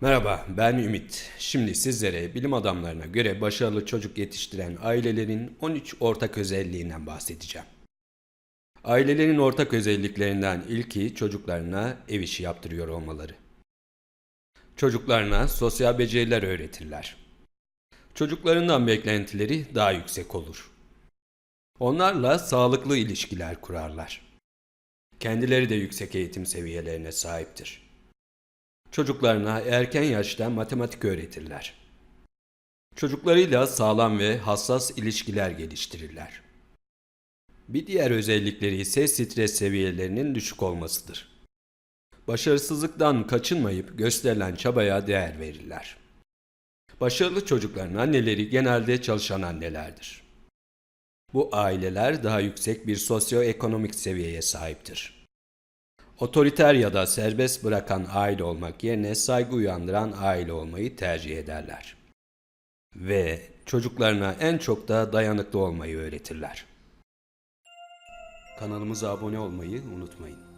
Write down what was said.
Merhaba, ben Ümit. Şimdi sizlere bilim adamlarına göre başarılı çocuk yetiştiren ailelerin 13 ortak özelliğinden bahsedeceğim. Ailelerin ortak özelliklerinden ilki çocuklarına ev işi yaptırıyor olmaları. Çocuklarına sosyal beceriler öğretirler. Çocuklarından beklentileri daha yüksek olur. Onlarla sağlıklı ilişkiler kurarlar. Kendileri de yüksek eğitim seviyelerine sahiptir. Çocuklarına erken yaşta matematik öğretirler. Çocuklarıyla sağlam ve hassas ilişkiler geliştirirler. Bir diğer özellikleri ise stres seviyelerinin düşük olmasıdır. Başarısızlıktan kaçınmayıp gösterilen çabaya değer verirler. Başarılı çocukların anneleri genelde çalışan annelerdir. Bu aileler daha yüksek bir sosyoekonomik seviyeye sahiptir. Otoriter ya da serbest bırakan aile olmak yerine saygı uyandıran aile olmayı tercih ederler. Ve çocuklarına en çok da dayanıklı olmayı öğretirler. Kanalımıza abone olmayı unutmayın.